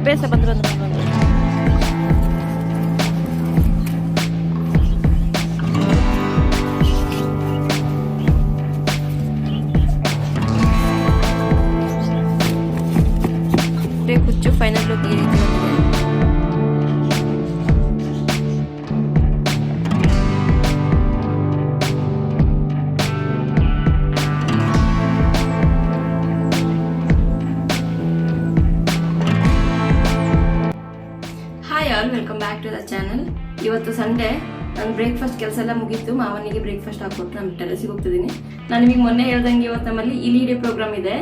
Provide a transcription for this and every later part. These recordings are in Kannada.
ಅಭ್ಯಾಸ ಬಂದು ಬಂದು ಬಂದು ಬ್ಯಾಕ್ ಟು ದ ಚಾನಲ್ ಇವತ್ತು ಸಂಡೇ ನಾನು ಬ್ರೇಕ್ಫಾಸ್ಟ್ ಕೆಲಸ ಎಲ್ಲ ಮುಗೀತು. ಮಾವನಿಗೆ ಬ್ರೇಕ್ಫಾಸ್ಟ್ ಹಾಕ್ಕೊಟ್ಟು ನಾನು ಟೆರೆಸಿಗೆ ಹೋಗ್ತಿದ್ದೀನಿ. ನಾನು ನಿಮಗೆ ಮೊನ್ನೆ ಹೇಳ್ದಂಗೆ ಇವತ್ತು ನಮ್ಮಲ್ಲಿ ಇಲಿ ಡೇ ಪ್ರೋಗ್ರಾಮ್ ಇದೆ.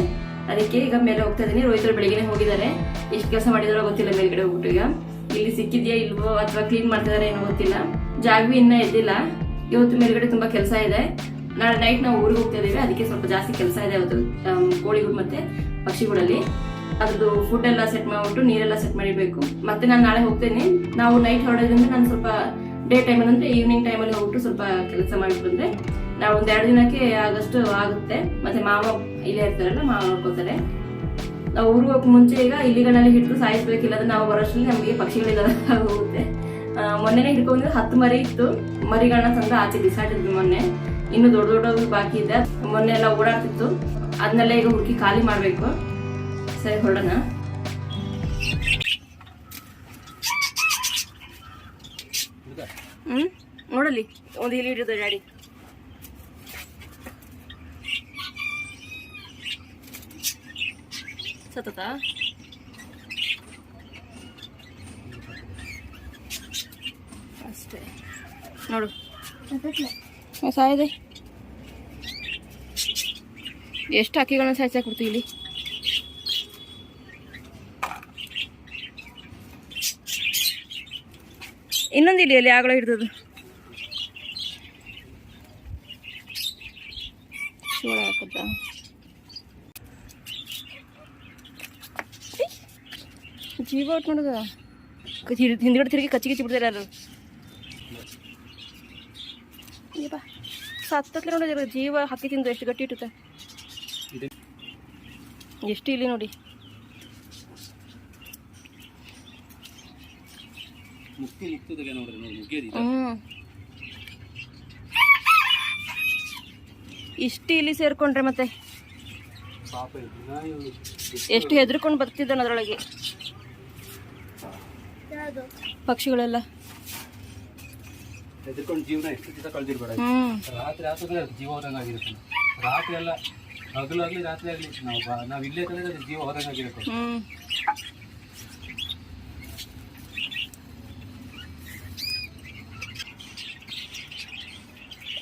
ಅದಕ್ಕೆ ಈಗ ಮೇಲೆ ಹೋಗ್ತಾ ಇದ್ದೀನಿ. ರೋಹಿತರು ಬೆಳಿಗ್ಗೆ ಹೋಗಿದ್ದಾರೆ. ಎಷ್ಟು ಕೆಲಸ ಮಾಡಿದಾರೋ ಗೊತ್ತಿಲ್ಲ ಮೇಲ್ಗಡೆ ಹೋಗ್ಬಿಟ್ಟು ಈಗ. ಇಲ್ಲಿ ಸಿಕ್ಕಿದೆಯಾ ಇಲ್ವೋ ಅಥವಾ ಕ್ಲೀನ್ ಮಾಡ್ತಿದಾರೆ ಏನೋ ಗೊತ್ತಿಲ್ಲ. ಜಾಗ್ವಿ ಇನ್ನೂ ಎದ್ದಿಲ್ಲ. ಇವತ್ತು ಮೇಲ್ಗಡೆ ತುಂಬಾ ಕೆಲಸ ಇದೆ. ನಾಳೆ ನೈಟ್ ನಾವು ಊರಿಗೆ ಹೋಗ್ತಾ ಇದ್ದೀವಿ. ಅದಕ್ಕೆ ಸ್ವಲ್ಪ ಜಾಸ್ತಿ ಕೆಲಸ ಇದೆ ಅವತ್ತು ಕೋಳಿಗಳು ಮತ್ತೆ ಪಕ್ಷಿಗಳಲ್ಲಿ ಅದ್ರದ್ದು ಫುಡ್ ಎಲ್ಲ ಸೆಟ್ ಮಾಡಿಬಿಟ್ಟು ನೀರೆಲ್ಲ ಸೆಟ್ ಮಾಡಿಬೇಕು ಮತ್ತೆ ನಾನು ನಾಳೆ ಹೋಗ್ತೇನೆ. ನಾವು ನೈಟ್ ಹೊರಡೋದ್ರಿಂದ ನಾನು ಸ್ವಲ್ಪ ಡೇ ಟೈಮಲ್ಲಿ ಅಂದರೆ ಈವ್ನಿಂಗ್ ಟೈಮಲ್ಲಿ ಹೋಗ್ಬಿಟ್ಟು ಸ್ವಲ್ಪ ಕೆಲಸ ಮಾಡಿ ನಾವು ಒಂದು ಎರಡು ದಿನಕ್ಕೆ ಆಗಷ್ಟು ಆಗುತ್ತೆ. ಮತ್ತೆ ಮಾವ ಇಲ್ಲೇ ಇರ್ತಾರಲ್ಲ, ಮಾವ ನೋಡ್ಕೋತಾರೆ ನಾವು ಊರಿಗೆ ಹೋಗಕ್ ಮುಂಚೆ ಈಗ ಇಲ್ಲಿಗಳಲ್ಲಿ ಹಿಡಿದು ಸಾಯಿಸ್ಬೇಕಿಲ್ಲ ಅಂದ್ರೆ ನಾವು ಬರೋಷ್ಟರಲ್ಲಿ ನಮಗೆ ಪಕ್ಷಿಗಳಿಗೆಲ್ಲ ಹೋಗುತ್ತೆ. ಮೊನ್ನೆನೇ ಹಿಡ್ಕೊಂಡಿದ್ರೆ ಹತ್ತು ಮರಿ ಇತ್ತು. ಮರಿಗಳನ್ನ ತಂದು ಆಚೆ ಬಿಸಾಡಿದ್ವಿ ಮೊನ್ನೆ. ಇನ್ನು ದೊಡ್ಡ ದೊಡ್ಡ ಬಾಕಿ ಇದೆ. ಮೊನ್ನೆ ಎಲ್ಲ ಓಡಾಡ್ತಿತ್ತು. ಅದನ್ನೆಲ್ಲ ಈಗ ಹುಡುಕಿ ಖಾಲಿ ಮಾಡ್ಬೇಕು. ಸರಿ ಹೊಡೋಣ ಹ್ಮ್ ನೋಡಲಿ ಒಂದು ಇಲ್ಲಿ ಹಿಡಿದು ಡ್ಯಾಡಿ. ಸತತ? ಅಷ್ಟೇ. ನೋಡು. ಸಾಯದೆ. ಎಷ್ಟು ಅಕ್ಕಿಗಳನ್ನ ಸಾಯ್ಸಾಕ್ ಕೊಡ್ತೀವಿ ಇಲ್ಲಿ? ಇನ್ನೊಂದು ಇಲ್ಲಿ ಅಲ್ಲಿ ಆಗಲೇ ಹಿಡ್ದದು ಹಾಕುತ್ತ ಜೀವ ಔಟ್ ಮಾಡೋದ ಹಿಂದ್ಗಡೆ ತಿರುಗಿ ಕಚ್ಚಿ ಕಚ್ಚಿ ಬಿಡ್ತಾರೆ ಯಾರು? ಬಾ ಸತ್ತತ್ಲೆ ನೋಡಿದ್ರೆ ಜೀವ ಹಕ್ಕಿ ತಿಂದು ಎಷ್ಟು ಗಟ್ಟಿ ಇಟ್ಟುತ್ತೆ. ಎಷ್ಟು ಇಲ್ಲಿ ನೋಡಿ. ಮುಕ್ತದಾಗ ನೋಡ್ರಿ ನೋಡಿ ಮುಗಿಯದಿ ಹ್ಮ್. ಇಷ್ಟು ಇಲ್ಲಿ ಸೇರ್ಕೊಂಡ್ರೆ ಮತ್ತೆ? ಪಾಪ ಎಷ್ಟು ಹೆದರ್ಕೊಂಡು ಬರ್ತಿದ್ದಾನ ಅದರೊಳಗೆ? ಪಕ್ಷಿಗಳೆಲ್ಲ? ಹೆದರ್ಕೊಂಡು ಜೀವನ ಎಷ್ಟು ದಿವಸ ಕಳೆದಿರ್ಬೇಡ ರಾತ್ರಿ ಆತಂದ್ರೆ ಜೀವ ಹೋದಂಗೆ ಆಗಿರುತ್ತೆ. ರಾತ್ರಿ ಎಲ್ಲ ಹಗಲಾಗ್ಲಿ ರಾತ್ರಿ ಆಗ್ಲಿ ನಾವು ನಾವು ಇಲ್ಲೇ ತಂದ್ರೆ ಅದು ಜೀವ ಹೋದಂಗೆ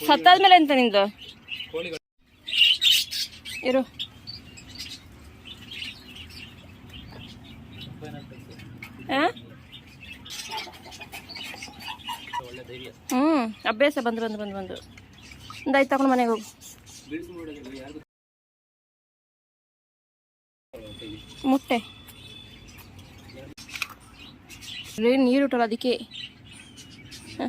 ಸತ್ತಾದ್ಮೇಲೆ ಎಂತ ನಿಂದು? ಇರು? ಹ್ಮ್, ಅಭ್ಯಾಸ ಬಂದು ಬಂದು ಬಂದು ಬಂದು. ಒಂದಾಯ್ತು ತಗೊಂಡು ಮನೆಗೆ ಹೋಗು. ಮುಟ್ಟೆ. ನೀರು ಇಟ್ಟಲ್ಲ ಅದಕ್ಕೆ? ಹ.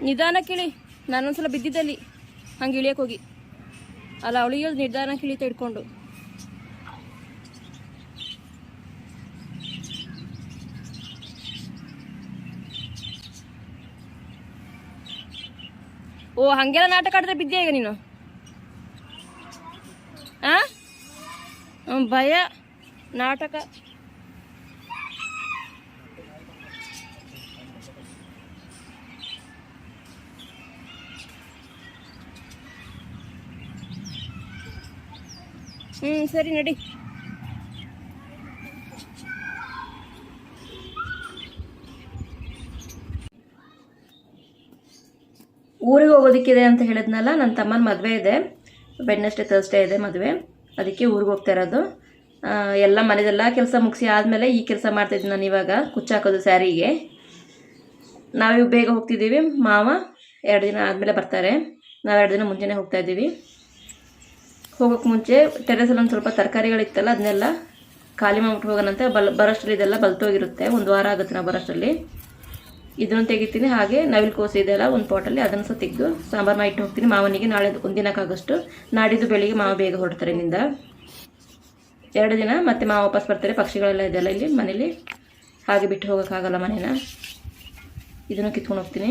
ಹ್ಮ್ ಕೇಳಿ. ನಾನೊಂದ್ಸಲ ಬಿದ್ದಿದ್ದಲ್ಲಿ ಹಂಗೆ ಇಳಿಯಕ್ಕೆ ಹೋಗಿ. ಅಲ್ಲ ಅವಳಿಗೆ ನಿರ್ಧಾರ ಕೇಳಿ ಇಟ್ಕೊಂಡು ಓ, ಹಂಗೆಲ್ಲ ನಾಟಕ ಆಡಿದ್ರೆ ಬಿದ್ದೆ ಈಗ ನೀನು? ಆ? ಭಯ, ನಾಟಕ. ಹ್ಮ್, ಸರಿ ನಡಿ. ಊರಿಗೆ ಹೋಗೋದಕ್ಕಿದೆ ಅಂತ ಹೇಳಿದ್ನಲ್ಲ ನನ್ನ ತಮ್ಮನ ಮದುವೆ ಇದೆ. ವೆಡ್ನೆಸ್ಡೇ ತರ್ಸ್ಡೇ ಇದೆ ಮದುವೆ. ಅದಕ್ಕೆ ಊರಿಗೆ ಹೋಗ್ತಾ ಇರೋದು. ಎಲ್ಲ ಮನೆದೆಲ್ಲ ಕೆಲಸ ಮುಗಿಸಿ ಆದಮೇಲೆ ಈ ಕೆಲಸ ಮಾಡ್ತಾಯಿದ್ದೀನಿ ನಾನು ಇವಾಗ, ಕುಚ್ಚಾಕೋದು ಸ್ಯಾರಿಗೆ. ನಾವಿವಾಗ ಬೇಗ ಹೋಗ್ತಿದ್ದೀವಿ. ಮಾವ ಎರಡು ದಿನ ಆದಮೇಲೆ ಬರ್ತಾರೆ. ನಾವು ಎರಡು ದಿನ ಮುಂಚೆನೇ ಹೋಗ್ತಾ ಇದ್ದೀವಿ. ಹೋಗೋಕ್ಕೆ ಮುಂಚೆ ಟೆರೆಸಲ್ಲಿ ಒಂದು ಸ್ವಲ್ಪ ತರಕಾರಿಗಳಿತ್ತಲ್ಲ, ಅದನ್ನೆಲ್ಲ ಖಾಲಿ ಮಾಡ್ಬಿಟ್ಟು ಹೋಗೋಣಂತೆ. ಬಲ್, ಬರೋಷ್ಟರಲ್ಲಿ ಇದೆಲ್ಲ ಬಲ್ತೋಗಿರುತ್ತೆ. ಒಂದು ವಾರ ಆಗುತ್ತೆ ನಾವು ಬರೋಷ್ಟರಲ್ಲಿ. ಇದನ್ನು ತೆಗಿತೀನಿ. ಹಾಗೆ ನವಿಲು ಕೋಸು ಇದೆಯಲ್ಲ ಒಂದು ಪಾಟಲ್ಲಿ ಅದನ್ನು ಸಹ ತೆಗೆದು ಸಾಂಬಾರು ಮಾಡಿ ಇಟ್ಟು ಹೋಗ್ತೀನಿ. ಮಾವನಿಗೆ ನಾಳೆ ಒಂದಿನಕ್ಕಾಗಷ್ಟು ನಾಡಿದ್ದು ಬೆಳಿಗ್ಗೆ ಮಾವ ಬೇಗ ಹೊರಡ್ತಾರೆ ಇಲ್ಲಿಂದ. ಎರಡು ದಿನ ಮತ್ತೆ ಮಾವ ವಾಪಸ್ ಬರ್ತಾರೆ. ಪಕ್ಷಿಗಳೆಲ್ಲ ಇದೆಯಲ್ಲ ಇಲ್ಲಿ ಮನೇಲಿ. ಹಾಗೆ ಬಿಟ್ಟು ಹೋಗೋಕ್ಕಾಗಲ್ಲ ಮನೇನ. ಇದನ್ನು ಕಿತ್ಕೊಂಡು ಹೋಗ್ತೀನಿ.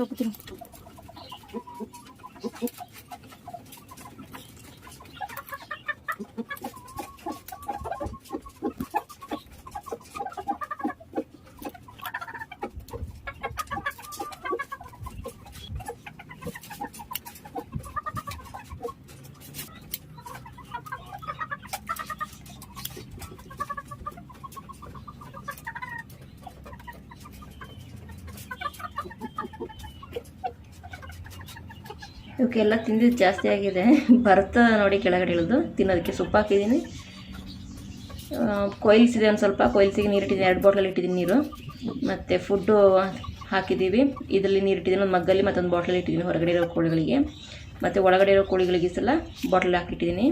ಸೊಪ್ಪು ತಿನ್ನು ಇವಕ್ಕೆಲ್ಲ ತಿಂದಿದ್ದು ಜಾಸ್ತಿ ಆಗಿದೆ. ಬರ್ತಾ ನೋಡಿ ಕೆಳಗಡೆ ಇಳಿದು. ತಿನ್ನೋದಕ್ಕೆ ಸೊಪ್ಪು ಹಾಕಿದ್ದೀನಿ. ಕೊಯ್ಲ್ಸ್ ಇದೆ ಒಂದು ಸ್ವಲ್ಪ. ಕೊಯ್ಲ್ಸಿಗೆ ನೀರಿಟ್ಟಿದ್ದೀನಿ ಎರಡು ಬಾಟ್ಲಲ್ಲಿ ಇಟ್ಟಿದ್ದೀನಿ ನೀರು. ಮತ್ತು ಫುಡ್ಡು ಹಾಕಿದ್ದೀವಿ. ಇದರಲ್ಲಿ ನೀರಿಟ್ಟಿದ್ದೀನಿ ಒಂದು ಮಗ್ಗಲ್ಲಿ ಮತ್ತೊಂದು ಬಾಟ್ಲಲ್ಲಿ ಇಟ್ಟಿದ್ದೀನಿ. ಹೊರಗಡೆ ಇರೋ ಕೋಳಿಗಳಿಗೆ. ಮತ್ತು ಒಳಗಡೆ ಇರೋ ಕೋಳಿಗಳಿಗೆ ಸಲ ಬಾಟ್ಲಲ್ಲಿ ಹಾಕಿಟ್ಟಿದ್ದೀನಿ.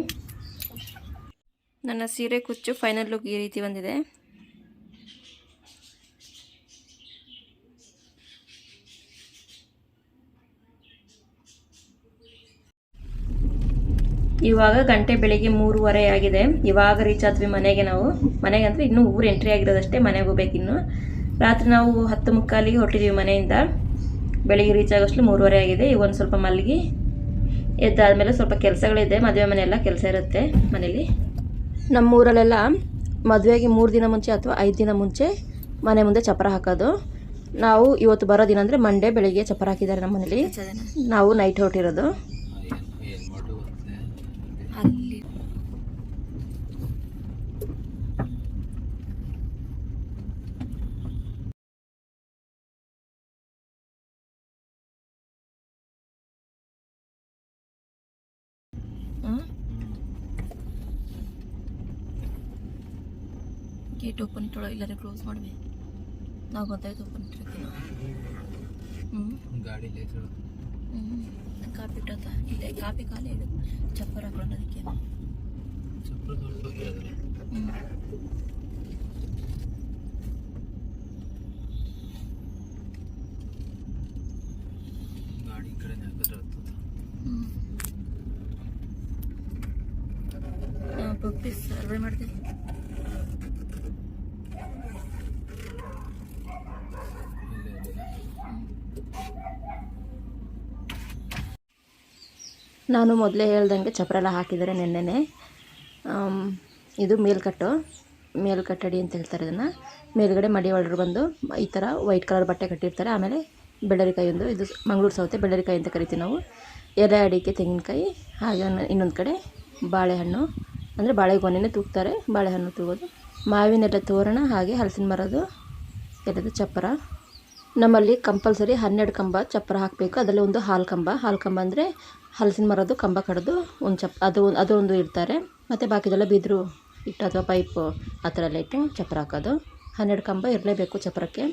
ನನ್ನ ಸೀರೆ ಕುಚ್ಚು ಫೈನಲ್ ಲುಕ್ ಈ ರೀತಿ ಬಂದಿದೆ. ಇವಾಗ ಗಂಟೆ ಬೆಳಿಗ್ಗೆ ಮೂರುವರೆ ಆಗಿದೆ. ಇವಾಗ ರೀಚ್ ಆದ್ವಿ ಮನೆಗೆ ನಾವು. ಮನೆಗೆ ಅಂದರೆ ಇನ್ನೂ ಊರು ಎಂಟ್ರಿ ಆಗಿರೋದಷ್ಟೇ ಮನೆಗೆ ಹೋಗ್ಬೇಕಿನ್ನು ರಾತ್ರಿ ನಾವು ಹತ್ತು ಮುಕ್ಕಾಲಿಗೆ ಹೊರಟಿದ್ದೀವಿ ಮನೆಯಿಂದ. ಬೆಳಿಗ್ಗೆ ರೀಚ್ ಆಗೋಷ್ಟು ಮೂರುವರೆ ಆಗಿದೆ. ಈಗ ಒಂದು ಸ್ವಲ್ಪ ಮಲಗಿ ಎದ್ದಾದಮೇಲೆ ಸ್ವಲ್ಪ ಕೆಲಸಗಳಿದೆ. ಮದುವೆ ಮನೆಯೆಲ್ಲ ಕೆಲಸ ಇರುತ್ತೆ ಮನೇಲಿ. ನಮ್ಮೂರಲ್ಲೆಲ್ಲ ಮದುವೆಗೆ ಮೂರು ದಿನ ಮುಂಚೆ ಅಥವಾ ಐದು ದಿನ ಮುಂಚೆ ಮನೆ ಮುಂದೆ ಚಪ್ಪರ ಹಾಕೋದು. ನಾವು ಇವತ್ತು ಬರೋ ದಿನ ಅಂದರೆ ಮಂಡೇ ಬೆಳಿಗ್ಗೆ ಚಪ್ಪರ ಹಾಕಿದ್ದಾರೆ ನಮ್ಮ ಮನೇಲಿ ನಾವು ನೈಟ್ ಹೊರಟಿರೋದು ಏನು ಮಾಡು ಅಲ್ಲಿ ಗೇಟ್ ಓಪನ್ ಇಟ್ಟೋಳ ಇಲ್ಲಾರೆ ಕ್ಲೋಸ್ ಮಾಡ್ವಿ ನಾವು ಗೊತ್ತಾಯ್ತು ಓಪನ್ ಇಟ್ಟಿರ್ತೀವಿ ಹ್ಞೂ ಗಾಡಿ ಹ್ಞೂ ಕಾಪಿ ಇಟ್ಟತ್ತ ಇಲ್ಲ ಕಾಪಿ ಖಾಲಿ ಇದು. ಚಪ್ಪರ್ ಹಾಕೊಂಡು ಅದಕ್ಕೆ. ಹ್ಞೂ ಗಾಡಿ ಕಡೆ ಹತ್ತದ ಪಪ್ಪಿ ಸರ್ವೆ ಮಾಡಿದೆ ನಾನು ಮೊದಲೇ ಹೇಳ್ದಂಗೆ ಚಪ್ಪರ ಎಲ್ಲ ಹಾಕಿದ್ದಾರೆ ನೆನ್ನೆನೆ. ಇದು ಮೇಲ್ಕಟ್ಟು ಮೇಲ್ಕಟ್ಟಡಿ ಅಂತ ಹೇಳ್ತಾರೆ ಇದನ್ನು. ಮೇಲ್ಗಡೆ ಮಡಿ ಒಳಗಡೆ ಬಂದು ಈ ಥರ ವೈಟ್ ಕಲರ್ ಬಟ್ಟೆ ಕಟ್ಟಿರ್ತಾರೆ. ಆಮೇಲೆ ಬೆಳ್ಳರಿಕಾಯಿ ಒಂದು ಇದು ಮಂಗಳೂರು ಸೌತೆ ಬೆಳ್ಳರಿಕಾಯಿ ಅಂತ ಕರಿತೀವಿ ನಾವು. ಎಲೆ ಅಡಿಕೆ, ತೆಂಗಿನಕಾಯಿ, ಹಾಗೆ ಇನ್ನೊಂದು ಕಡೆ ಬಾಳೆಹಣ್ಣು. ಅಂದರೆ ಬಾಳೆಗೊನೆನೇ ತೂಗ್ತಾರೆ. ಬಾಳೆಹಣ್ಣು ತೂಗೋದು. ಮಾವಿನೆಲೆ ತೋರಣ, ಹಾಗೆ ಹಲಸಿನ ಮರದ ಎಲ್ಲದು ಚಪ್ಪರ. ನಮ್ಮಲ್ಲಿ ಕಂಪಲ್ಸರಿ ಹನ್ನೆರಡು ಕಂಬ ಚಪ್ಪರ ಹಾಕಬೇಕು. ಅದರಲ್ಲಿ ಒಂದು ಹಾಲು ಕಂಬ. ಹಾಲು ಕಂಬ ಅಂದರೆ ಹಲಸಿನ ಮರದ್ದು ಕಂಬ ಕಡಿದು ಒಂದು ಚಪ್, ಅದು ಅದು ಒಂದು ಇಡ್ತಾರೆ. ಮತ್ತು ಬಾಕಿದೆಲ್ಲ ಬಿದಿರು ಇಟ್ಟು ಅಥವಾ ಪೈಪು ಆ ಥರ ಎಲ್ಲ ಇಟ್ಟು ಚಪ್ಪರ ಹಾಕೋದು. ಹನ್ನೆರಡು ಕಂಬ ಇರಲೇಬೇಕು ಚಪ್ಪರಕ್ಕೆ.